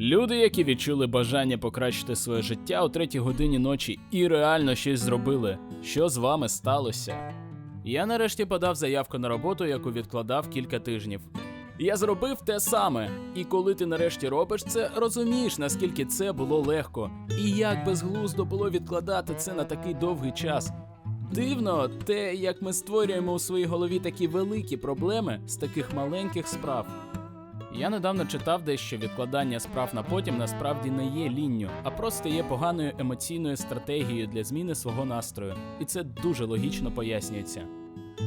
Люди, які відчули бажання покращити своє життя о третій годині ночі і реально щось зробили. Що з вами сталося? Я нарешті подав заявку на роботу, яку відкладав кілька тижнів. Я зробив те саме, і коли ти нарешті робиш це, розумієш, наскільки це було легко, і як безглуздо було відкладати це на такий довгий час. Дивно, те, як ми створюємо у своїй голові такі великі проблеми з таких маленьких справ. Я недавно читав десь, що відкладання справ на потім насправді не є лінню, а просто є поганою емоційною стратегією для зміни свого настрою, і це дуже логічно пояснюється.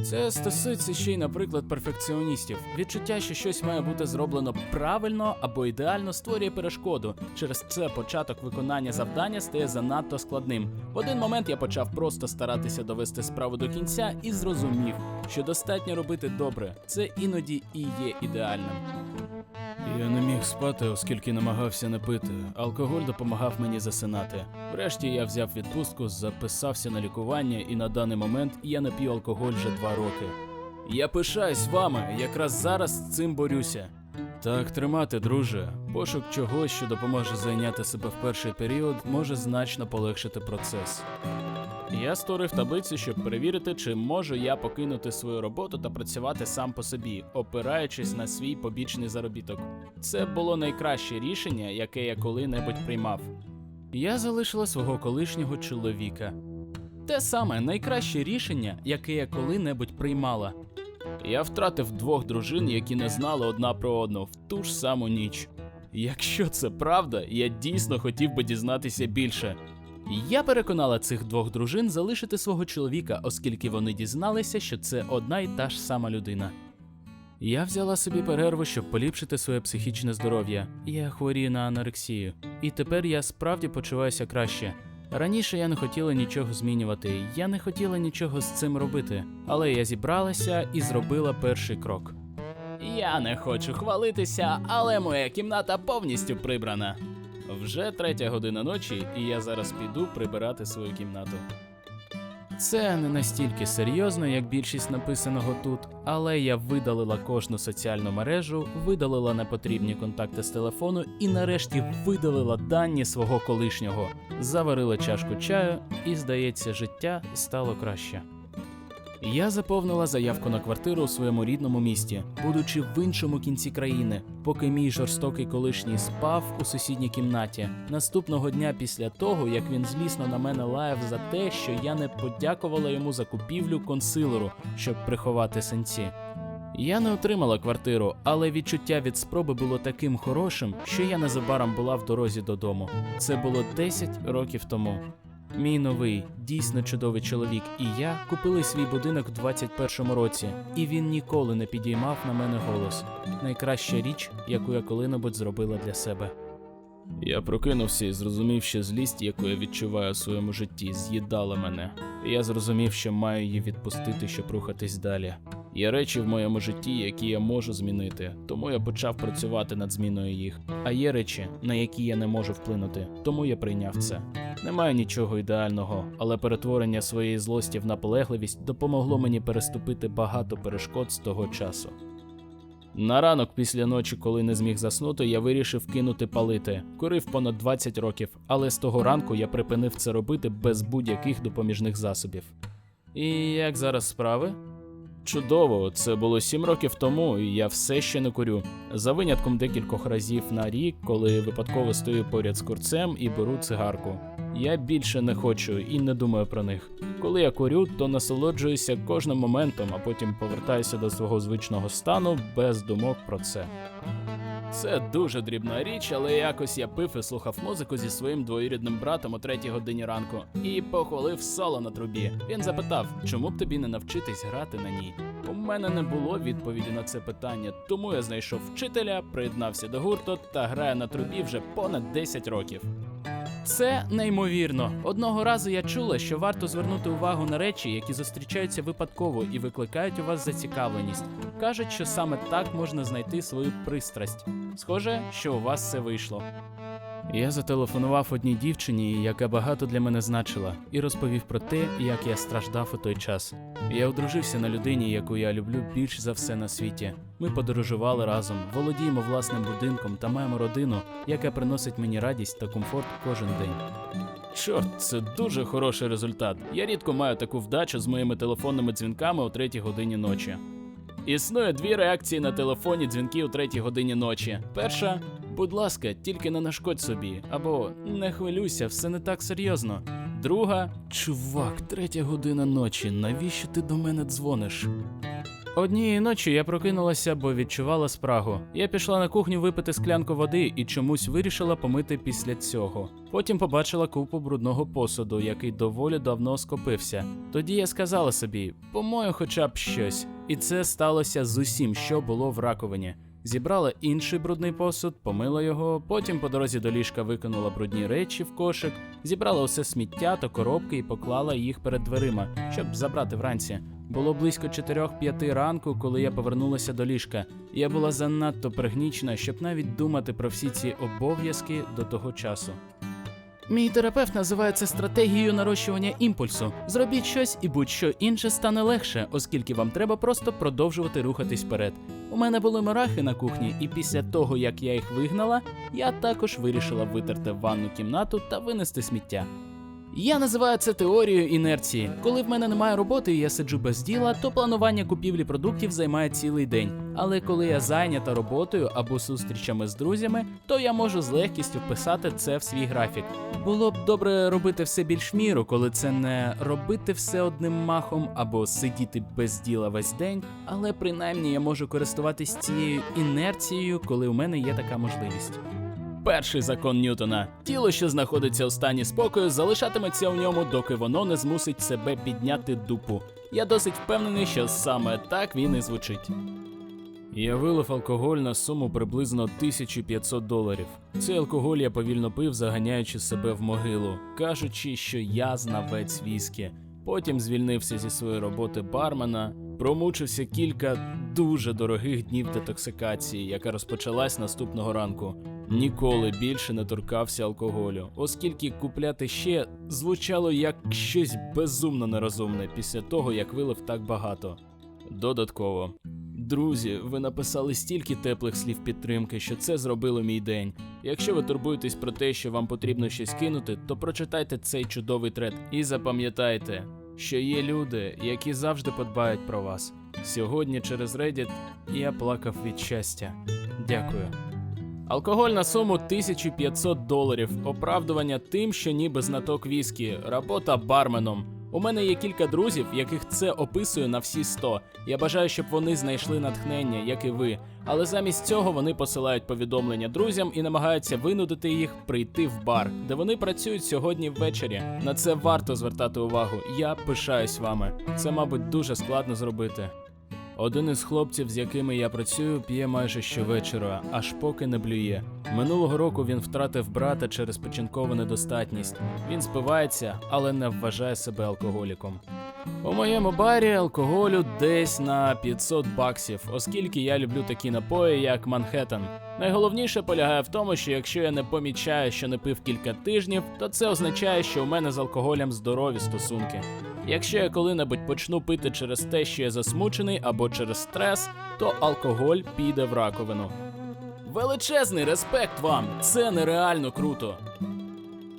Це стосується ще й, наприклад, перфекціоністів. Відчуття, що щось має бути зроблено правильно або ідеально, створює перешкоду. Через це початок виконання завдання стає занадто складним. В один момент я почав просто старатися довести справу до кінця і зрозумів, що достатньо робити добре. Це іноді і є ідеальним. Я не міг спати, оскільки намагався не пити. Алкоголь допомагав мені засинати. Врешті я взяв відпустку, записався на лікування, і на даний момент я не п'ю алкоголь вже два роки. Я пишаюсь вами, якраз зараз з цим борюся. Так тримати, друже. Пошук чогось, що допоможе зайняти себе в перший період, може значно полегшити процес. Я створив таблицю, щоб перевірити, чи можу я покинути свою роботу та працювати сам по собі, опираючись на свій побічний заробіток. Це було найкраще рішення, яке я коли-небудь приймав. Я залишила свого колишнього чоловіка. Те саме найкраще рішення, яке я коли-небудь приймала. Я втратив двох дружин, які не знали одна про одну в ту ж саму ніч. Якщо це правда, я дійсно хотів би дізнатися більше. Я переконала цих двох дружин залишити свого чоловіка, оскільки вони дізналися, що це одна й та ж сама людина. Я взяла собі перерву, щоб поліпшити своє психічне здоров'я. Я хворію на анорексію, і тепер я справді почуваюся краще. Раніше я не хотіла нічого змінювати, я не хотіла нічого з цим робити, але я зібралася і зробила перший крок. Я не хочу хвалитися, але моя кімната повністю прибрана. Вже третя година ночі, і я зараз піду прибирати свою кімнату. Це не настільки серйозно, як більшість написаного тут, але я видалила кожну соціальну мережу, видалила непотрібні контакти з телефону і нарешті видалила дані свого колишнього, заварила чашку чаю, і, здається, життя стало краще. Я заповнила заявку на квартиру у своєму рідному місті, будучи в іншому кінці країни, поки мій жорстокий колишній спав у сусідній кімнаті. Наступного дня після того, як він злісно на мене лаяв за те, що я не подякувала йому за купівлю консилеру, щоб приховати синці. Я не отримала квартиру, але відчуття від спроби було таким хорошим, що я незабаром була в дорозі додому. Це було 10 років тому. Мій новий, дійсно чудовий чоловік і я купили свій будинок в 21-му році, і він ніколи не підіймав на мене голос. Найкраща річ, яку я коли-небудь зробила для себе. Я прокинувся і зрозумів, що злість, яку я відчуваю у своєму житті, з'їдала мене. Я зрозумів, що маю її відпустити, щоб рухатись далі. Є речі в моєму житті, які я можу змінити, тому я почав працювати над зміною їх. А є речі, на які я не можу вплинути, тому я прийняв це. Немає нічого ідеального, але перетворення своєї злості в наполегливість допомогло мені переступити багато перешкод з того часу. На ранок після ночі, коли не зміг заснути, я вирішив кинути палити. Курив понад 20 років, але з того ранку я припинив це робити без будь-яких допоміжних засобів. І як зараз справи? Чудово, це було сім років тому, і я все ще не курю. За винятком декількох разів на рік, коли випадково стою поряд з курцем і беру цигарку. Я більше не хочу і не думаю про них. Коли я курю, то насолоджуюся кожним моментом, а потім повертаюся до свого звичного стану без думок про це. Це дуже дрібна річ, але якось я пив і слухав музику зі своїм двоюрідним братом о третій годині ранку і похвалив соло на трубі. Він запитав, чому б тобі не навчитись грати на ній. У мене не було відповіді на це питання, тому я знайшов вчителя, приєднався до гурту та граю на трубі вже понад 10 років. Це неймовірно. Одного разу я чула, що варто звернути увагу на речі, які зустрічаються випадково і викликають у вас зацікавленість. Кажуть, що саме так можна знайти свою пристрасть. Схоже, що у вас все вийшло. Я зателефонував одній дівчині, яка багато для мене значила, і розповів про те, як я страждав у той час. Я одружився на людині, яку я люблю більш за все на світі. Ми подорожували разом, володіємо власним будинком та маємо родину, яка приносить мені радість та комфорт кожен день. Чорт, це дуже хороший результат. Я рідко маю таку вдачу з моїми телефонними дзвінками о третій годині ночі. Існує дві реакції на телефонні дзвінки о третій годині ночі. Перша будь ласка, тільки не нашкодь собі, або не хвилюйся, все не так серйозно. Друга чувак, третя година ночі. Навіщо ти до мене дзвониш? Однієї ночі я прокинулася, бо відчувала спрагу. Я пішла на кухню випити склянку води і чомусь вирішила помити після цього. Потім побачила купу брудного посуду, який доволі давно скопився. Тоді я сказала собі, помою хоча б щось. І це сталося з усім, що було в раковині. Зібрала інший брудний посуд, помила його, потім по дорозі до ліжка викинула брудні речі в кошик, зібрала усе сміття та коробки і поклала їх перед дверима, щоб забрати вранці. Було близько 4-5 ранку, коли я повернулася до ліжка. Я була занадто пригнічена, щоб навіть думати про всі ці обов'язки до того часу. Мій терапевт називає це стратегією нарощування імпульсу. Зробіть щось і будь-що інше стане легше, оскільки вам треба просто продовжувати рухатись вперед. У мене були мурахи на кухні, і після того, як я їх вигнала, я також вирішила витерти ванну кімнату та винести сміття. Я називаю це теорією інерції. Коли в мене немає роботи і я сиджу без діла, то планування купівлі продуктів займає цілий день. Але коли я зайнята роботою або зустрічами з друзями, то я можу з легкістю вписати це в свій графік. Було б добре робити все більш міру, коли це не робити все одним махом або сидіти без діла весь день, але принаймні я можу користуватись цією інерцією, коли у мене є така можливість. Перший закон Ньютона: тіло, що знаходиться у стані спокою, залишатиметься у ньому, доки воно не змусить себе підняти дупу. Я досить впевнений, що саме так він і звучить. Я вилив алкоголь на суму приблизно 1500 доларів. Цей алкоголь я повільно пив, заганяючи себе в могилу, кажучи, що я знавець віскі. Потім звільнився зі своєї роботи бармена, промучився кілька дуже дорогих днів детоксикації, яка розпочалась наступного ранку. Ніколи більше не торкався алкоголю, оскільки купляти ще звучало як щось безумно нерозумне після того, як вилив так багато. Додатково. Друзі, ви написали стільки теплих слів підтримки, що це зробило мій день. Якщо ви турбуєтесь про те, що вам потрібно щось кинути, то прочитайте цей чудовий трет і запам'ятайте, що є люди, які завжди подбають про вас. Сьогодні через Reddit я плакав від щастя. Дякую. Алкоголь на суму 1500 доларів. Оправдування тим, що ніби знаток віскі, робота барменом. У мене є кілька друзів, яких це описує на всі 100. Я бажаю, щоб вони знайшли натхнення, як і ви. Але замість цього вони посилають повідомлення друзям і намагаються винудити їх прийти в бар, де вони працюють сьогодні ввечері. На це варто звертати увагу. Я пишаюсь вами. Це, мабуть, дуже складно зробити. Один із хлопців, з якими я працюю, п'є майже щовечора, аж поки не блює. Минулого року він втратив брата через печінкову недостатність. Він спивається, але не вважає себе алкоголіком. У моєму барі алкоголю десь на 500 баксів, оскільки я люблю такі напої, як Манхеттен. Найголовніше полягає в тому, що якщо я не помічаю, що не пив кілька тижнів, то це означає, що у мене з алкоголем здорові стосунки. Якщо я коли-небудь почну пити через те, що я засмучений або через стрес, то алкоголь піде в раковину. Величезний респект вам! Це нереально круто.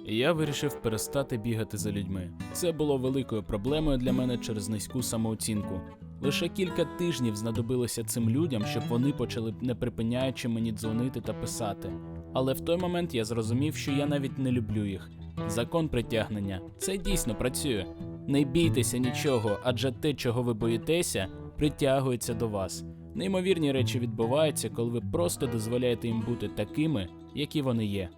Я вирішив перестати бігати за людьми. Це було великою проблемою для мене через низьку самооцінку. Лише кілька тижнів знадобилося цим людям, щоб вони почали не припиняючи мені дзвонити та писати. Але в той момент я зрозумів, що я навіть не люблю їх. Закон притягнення це дійсно працює. Не бійтеся нічого, адже те, чого ви боїтеся, притягується до вас. Неймовірні речі відбуваються, коли ви просто дозволяєте їм бути такими, які вони є.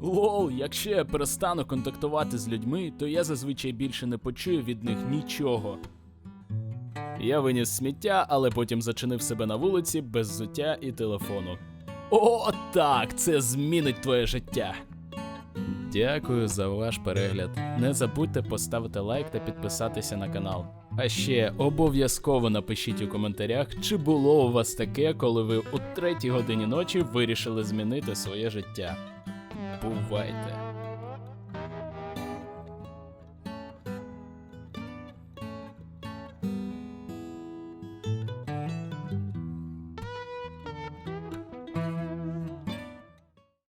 Лол, якщо я перестану контактувати з людьми, то я зазвичай більше не почую від них нічого. Я виніс сміття, але потім зачинив себе на вулиці без взуття і телефону. О, так, це змінить твоє життя. Дякую за ваш перегляд. Не забудьте поставити лайк та підписатися на канал. А ще обов'язково напишіть у коментарях, чи було у вас таке, коли ви у третій годині ночі вирішили змінити своє життя. бувайте.